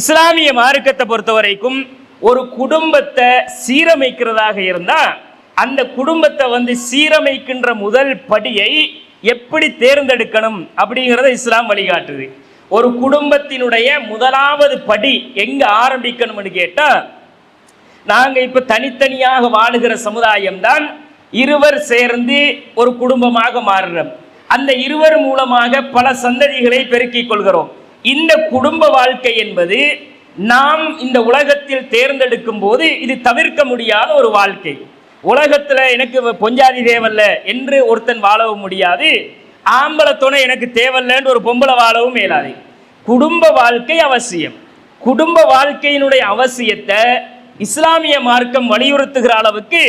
இஸ்லாமிய மார்க்கத்தை பொறுத்த வரைக்கும் ஒரு குடும்பத்தை சீரமைக்கிறதாக இருந்தால் அந்த குடும்பத்தை வந்து சீரமைக்கின்ற முதல் படியை எப்படி தேர்ந்தெடுக்கணும் அப்படிங்கிறத இஸ்லாம் வழிகாட்டுது. ஒரு குடும்பத்தினுடைய முதலாவது படி எங்க ஆரம்பிக்கணும்னு கேட்டால் நாங்கள் இப்போ தனித்தனியாக வாழுகிற சமுதாயம் தான் இருவர் சேர்ந்து ஒரு குடும்பமாக மாறுறோம். அந்த இருவர் மூலமாக பல சந்ததிகளை பெருக்கிக் கொள்கிறோம். இந்த குடும்ப வாழ்க்கை என்பது நாம் இந்த உலகத்தில் தேர்ந்தெடுக்கும் போது இது தவிர்க்க முடியாத ஒரு வாழ்க்கை. உலகத்தில் எனக்கு பொஞ்சாதி தேவல்ல என்று ஒருத்தன் வாழவும் முடியாது. ஆம்பளை துணை எனக்கு தேவல்லன்னு ஒரு பொம்பளை வாழவும் மேலாது குடும்ப வாழ்க்கை அவசியம். குடும்ப வாழ்க்கையினுடைய அவசியத்தை இஸ்லாமிய மார்க்கம் வலியுறுத்துகிற அளவுக்கு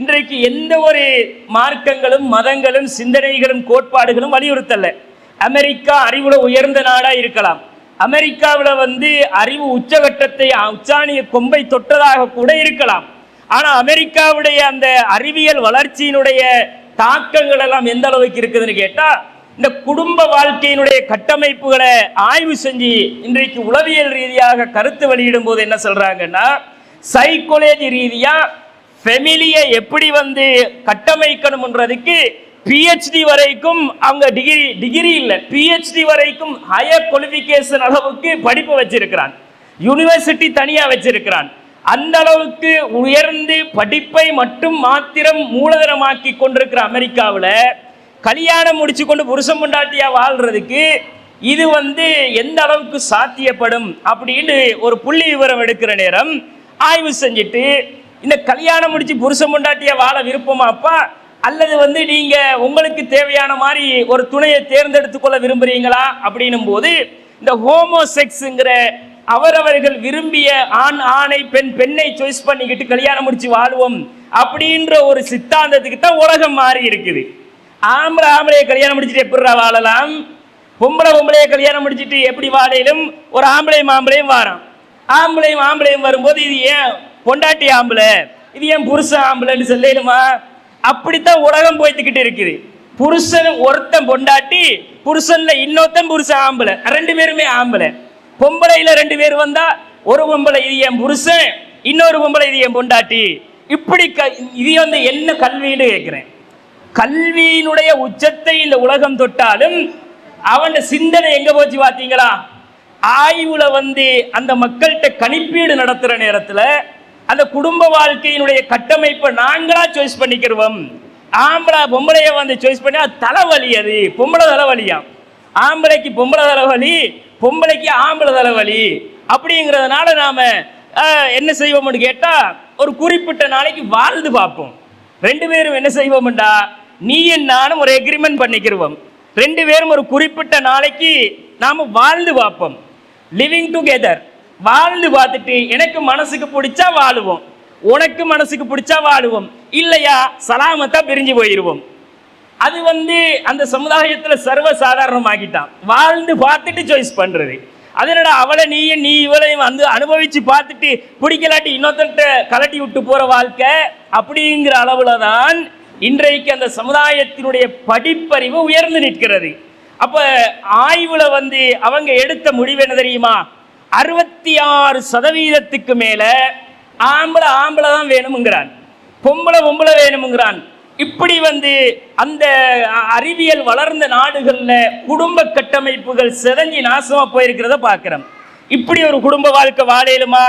இன்றைக்கு எந்த ஒரு மார்க்கங்களும் மதங்களும் சிந்தனைகளும் கோட்பாடுகளும் வலியுறுத்தலை. அமெரிக்கா அறிவுல உயர்ந்த நாடா இருக்கலாம். அமெரிக்காவில் வந்து அறிவு உச்சகட்டத்தை உச்சாணிய கொம்பை தொட்டதாக கூட இருக்கலாம். ஆனா அமெரிக்காவுடைய அந்த அறிவியல் வளர்ச்சியினுடைய தாக்கங்கள் எல்லாம் எந்த அளவுக்கு இருக்குதுன்னு கேட்டா இந்த குடும்ப வாழ்க்கையினுடைய கட்டமைப்புகளை ஆய்வு செஞ்சு இன்றைக்கு உளவியல் ரீதியாக கருத்து வெளியிடும் போது என்ன சொல்றாங்கன்னா சைக்கோலஜி ரீதியா ஃபெமிலியை எப்படி வந்து கட்டமைக்கணும்ன்றதுக்கு பிஹெச்டி வரைக்கும் அவங்க டிகிரி டிகிரி இல்லை. பிஹெச்டி வரைக்கும் ஹையர் குவாலிஃபிகேஷன் அளவுக்கு படிப்பு வச்சிருக்கிறான். யூனிவர்சிட்டி தனியாக வச்சிருக்கிறான். அந்த அளவுக்கு உயர்ந்து படிப்பை மட்டும் மாத்திரம் மூலதனமாக்கி கொண்டிருக்கிற அமெரிக்காவில் கல்யாணம் முடிச்சு கொண்டு புருஷன் பொண்டாட்டியாக வாழ்றதுக்கு இது வந்து எந்த அளவுக்கு சாத்தியப்படும் அப்படின்னு ஒரு புள்ளி விவரம் எடுக்கிற நேரம் ஆய்வு செஞ்சுட்டு இந்த கல்யாணம் முடிச்சு புருஷன் பொண்டாட்டியாக வாழ விருப்பமாப்பா? அல்லது வந்து நீங்க உங்களுக்கு தேவையான மாதிரி ஒரு துணையை தேர்ந்தெடுத்து கொள்ள விரும்புறீங்களா? அப்படின்னும் போது இந்த ஹோமோசெக்ஸுங்கிற அவரவர்கள் விரும்பிய ஆண் ஆணை பெண் பெண்ணை சாய்ஸ் பண்ணிக்கிட்டு கல்யாணம் முடிச்சு வாழ்வோம் அப்படின்ற ஒரு சித்தாந்தத்துக்கு தான் உலகம் மாறி இருக்குது. ஆம்பளை ஆம்பளைய கல்யாணம் முடிச்சுட்டு எப்படி வாழலாம்? பொம்பளை பொம்பளைய கல்யாணம் முடிச்சிட்டு எப்படி வாழையிலும் ஒரு ஆம்பளையும் ஆம்பளையும் வாரம் ஆம்பளையும் ஆம்பளையும் வரும்போது இது ஏன் பொண்டாட்டி ஆம்பளை? இது ஏன் புருஷ ஆம்பளைன்னு சொல்லிடுமா அப்படித்தான் உலகம் போய்த்துக்கிட்டு இருக்குது. புருஷன் ஒருத்தன் பொண்டாட்டி புருஷன்ல இன்னொருத்தன் புருஷன் ஆம்பளை. ரெண்டு பேருமே ஆம்பளை. பொம்பளையில ரெண்டு பேர் வந்தா ஒரு பொம்பளை இது என் புருஷன் இன்னொரு பொம்பளை இது என் பொண்டாட்டி. இப்படி க இது வந்து என்ன கல்வின்னு கேட்கிறேன். கல்வியினுடைய உச்சத்தை இந்த உலகம் தொட்டாலும் அவன் சிந்தனை எங்க போச்சு பார்த்தீங்களா? ஆய்வுல வந்து அந்த மக்கள்கிட்ட கணிப்பீடு நடத்துற நேரத்தில் அந்த குடும்ப வாழ்க்கையினுடைய கட்டமைப்பை நாங்களா சாய்ஸ் பண்ணிக்கிறோம் ஆம்பளை பொம்பளைய வந்து சாய்ஸ் பண்ணி அது தலைவலி அது. பொம்பளை தலைவலியா? ஆம்பளைக்கு பொம்பளை தலைவலி பொம்பளைக்கு ஆம்பளை தலைவலி. அப்படிங்கிறதுனால நாம என்ன செய்வோம்னு கேட்டா ஒரு குறிப்பிட்ட நாளைக்கு வாழ்ந்து பார்ப்போம். ரெண்டு பேரும் என்ன செய்வோம்டா? நீயும் நானும் ஒரு எக்ரிமெண்ட் பண்ணிக்கிறோம் ரெண்டு பேரும் ஒரு குறிப்பிட்ட நாளைக்கு நாம வாழ்ந்து பார்ப்போம். லிவிங் டுகெதர் வாழ்ந்து பார்த்துட்டு எனக்கு மனசுக்கு பிடிச்சா வாழுவோம். உனக்கு மனசுக்கு பிடிச்சா வாழுவோம். இல்லையா சலாமத்தா பிரிஞ்சு போயிடுவோம் அது வந்து அந்த சமுதாயத்தில் சர்வசாதாரணமாகிட்டான் வாழ்ந்து பார்த்துட்டு சாய்ஸ் பண்ணுறது அதனடா அவளை நீயும் நீ இவளையும் வந்து அனுபவித்து பார்த்துட்டு பிடிக்கலாட்டி இன்னொருத்தன்ட்ட கலட்டி விட்டு போகிற வாழ்க்கை? அப்படிங்கிற அளவில் தான் இன்றைக்கு அந்த சமுதாயத்தினுடைய படிப்பறிவு உயர்ந்து நிற்கிறது. அப்போ ஆய்வில் வந்து அவங்க எடுத்த முடிவு என்ன தெரியுமா? அறுபத்தி ஆறு சதவீதத்துக்கு மேல ஆம்பளை ஆம்பளை தான் வேணுங்கிறான் பொம்பளை பொம்பளை வேணுங்கிறான் இப்படி வந்து அந்த அறிவியல் வளர்ந்த நாடுகளில் குடும்ப கட்டமைப்புகள் சிதஞ்சி நாசமாக போயிருக்கிறத பார்க்குறோம். இப்படி ஒரு குடும்ப வாழ்க்கை வாழையிலுமா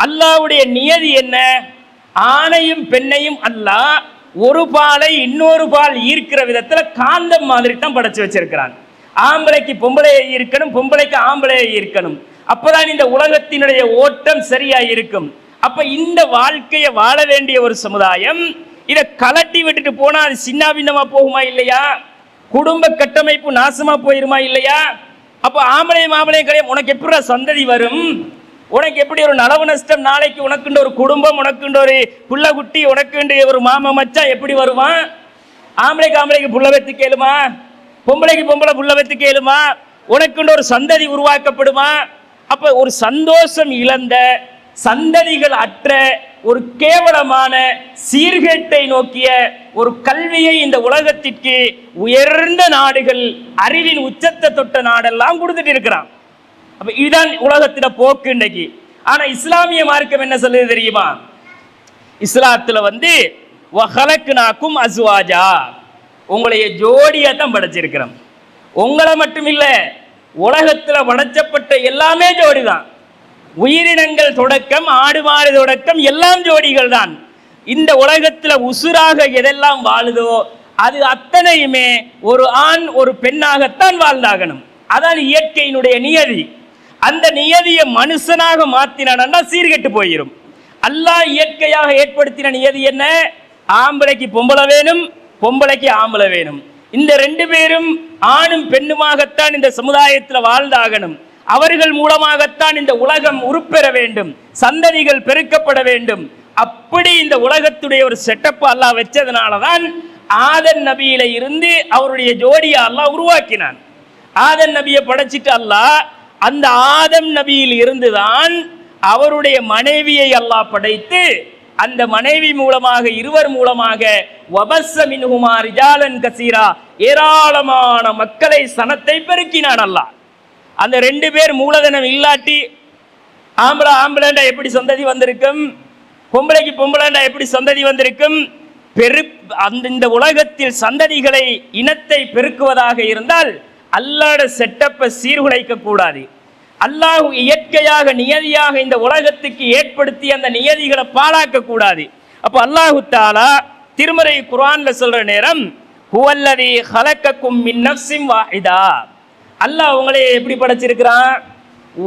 அல்லாவுடைய நியதி என்ன? ஆணையும் பெண்ணையும் அல்லாஹ் ஒரு பாலை இன்னொரு பால் ஈர்க்கிற விதத்தில் காந்தம் மாதிரி தான் படைச்சு வச்சிருக்கிறான். ஆம்பளைக்கு பொம்பளையை ஈர்க்கணும் பொம்பளைக்கு ஆம்பளையை ஈர்க்கணும். அப்பதான் இந்த உலகத்தினுடைய ஓட்டம் சரியா இருக்கும் அப்ப இந்த வாழ்க்கையை வாழ வேண்டிய ஒரு சமுதாயம் இதை கலட்டி விட்டுட்டு போனா அது சின்ன பின்னமா போகுமா இல்லையா? குடும்ப கட்டமைப்பு நாசமா போயிருமா இல்லையா? அப்போ ஆம்பளையும் மாம்பளையும் கிடையாது உனக்கு எப்படி சந்ததி வரும்? உனக்கு எப்படி ஒரு நலவு நஷ்டம்? நாளைக்கு உனக்குண்டு ஒரு குடும்பம் உனக்குண்டு ஒரு புள்ள குட்டி உனக்குண்டு ஒரு மாம மச்சா எப்படி வருவான் ஆம்பளைக்கு ஆம்பளைக்கு புள்ள வைத்து கேளுமா? பொம்பளைக்கு பொம்பளை புள்ள வைத்து கேளுமா? உனக்குன்ற ஒரு சந்ததி உருவாக்கப்படுமா? அப்போ ஒரு சந்தோஷம் இழந்த சந்ததிகள் அற்ற ஒரு கேவலமான சீர்கேட்டை நோக்கிய ஒரு கல்வியை இந்த உலகத்திற்கு உயர்ந்த நாடுகள் அறிவின் உச்சத்தை தொட்ட நாடெல்லாம் கொடுத்துட்டு இருக்கிறான். அப்ப இதுதான் உலகத்தில போக்கு இன்னைக்கு ஆனா இஸ்லாமிய மார்க்கம் என்ன சொல்லுது தெரியுமா? இஸ்லாத்துல வந்து வஹலக்குனாக்கும் அசுவாஜா உங்களைய ஜோடியா தான் படைச்சிருக்கிறோம். உங்களை மட்டும் இல்லை உலகத்தில் வளர்ச்சப்பட்ட எல்லாமே ஜோடி தான் உயிரினங்கள் தொடக்கம் ஆடு மாடு தொடக்கம் எல்லாம் ஜோடிகள் தான் இந்த உலகத்தில் உசுராக எதெல்லாம் வாழுதோ அது அத்தனையுமே ஒரு ஆண் ஒரு பெண்ணாகத்தான் வாழ்ந்தாகணும். அதான் இயற்கையினுடைய நியதி. அந்த நியதியை மனுஷனாக மாத்தினான்னா சீர்கெட்டு போயிடும் அல்லாஹ் இயற்கையாக ஏற்படுத்தின நியதி என்ன? ஆம்பளைக்கு பொம்பளை வேணும் பொம்பளைக்கு ஆம்பளை வேணும். இந்த ரெண்டு பேரும் ஆணும் பெண்ணுமாகத்தான் இந்த சமுதாயத்தில் வாழ்ந்தாகணும். அவர்கள் மூலமாகத்தான் இந்த உலகம் உருப்பெற வேண்டும். சந்ததிகள் பெருக்கப்பட வேண்டும். அப்படி இந்த உலகத்துடைய ஒரு செட்டப் அல்லாஹ் வச்சதுனால தான் ஆதன் நபியில இருந்து அவருடைய ஜோடியை அல்லாஹ் உருவாக்கினான். ஆதன் நபியை படைச்சிட்டு அல்லாஹ் அந்த ஆதம் நபியில் இருந்துதான் அவருடைய மனைவியை அல்லாஹ் படைத்து அந்த மனைவி மூலமாக இருவர் மூலமாக வபஸ்ஸ மின்ஹுமா ரிஜாலன் கசீரா ஏராளமான மக்களை சனத்தை பெருக்கினான் அல்லாஹ். அந்த ரெண்டு பேர் மூலதனம் இல்லாட்டி ஆம்பளை ஆம்பளைண்டா எப்படி சந்ததி வந்திருக்கும்? பொம்பளைக்கு பொம்பளைண்டா எப்படி சந்ததி வந்திருக்கும்? பெரு அந்த இந்த உலகத்தில் சந்ததிகளை இனத்தை பெருக்குவதாக இருந்தால் அல்லாட செட்டப்பை சீர்குலைக்க கூடாது. அல்லாஹ் இயற்கையாக நியதியாக இந்த உலகத்துக்கு ஏற்படுத்தி அந்த நியதிகளை பாழாக்க கூடாது அப்போ அல்லாஹு தாலா திருமறை குர்ஆன்ல சொல்ற நேரம் ஹுவல்லதி ஹலக்கக்கும் மின் நஃப்ஸின் வாஹிதா. அல்லாஹ் உங்களை எப்படி படைச்சிருக்கிறான்?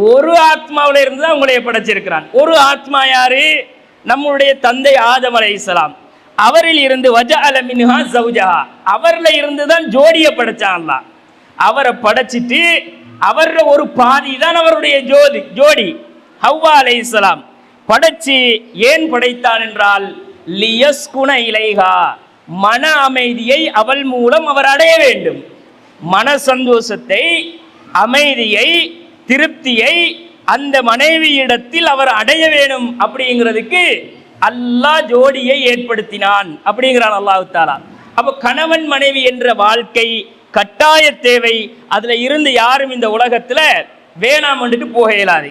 ஒரு ஆத்மாவில் இருந்து தான் உங்களை படைச்சிருக்கிறான். ஒரு ஆத்மா யாரு? நம்முடைய தந்தை ஆதம் அலைஹிஸ்ஸலாம். அவரில் இருந்து வஜ அல மின்ஹா அவர்ல இருந்து தான் ஜோடியை படைச்சான் அல்லாஹ். அவரை படைச்சிட்டு அவர் ஒரு பாதி தான் அவருடைய ஜோதி ஜோடி. ஹவ்வா அலைஹிஸ்ஸலாம் படைச்சு ஏன் படைத்தான் என்றால் லியஸ்குன இலைகா மன அமைதியை அவள் மூலம் அவர் அடைய வேண்டும். மன சந்தோஷத்தை அமைதியை திருப்தியை அந்த மனைவியிடத்தில் அவர் அடைய வேணும் அப்படிங்கிறதுக்கு அல்லாஹ் ஜோடியை ஏற்படுத்தினான் அப்படிங்கிறான் அல்லாஹு தாலா அப்போ கணவன் மனைவி என்ற வாழ்க்கை கட்டாய தேவை. அதில் இருந்து யாரும் இந்த உலகத்தில் வேணாம் வந்துட்டு போக இயலாது.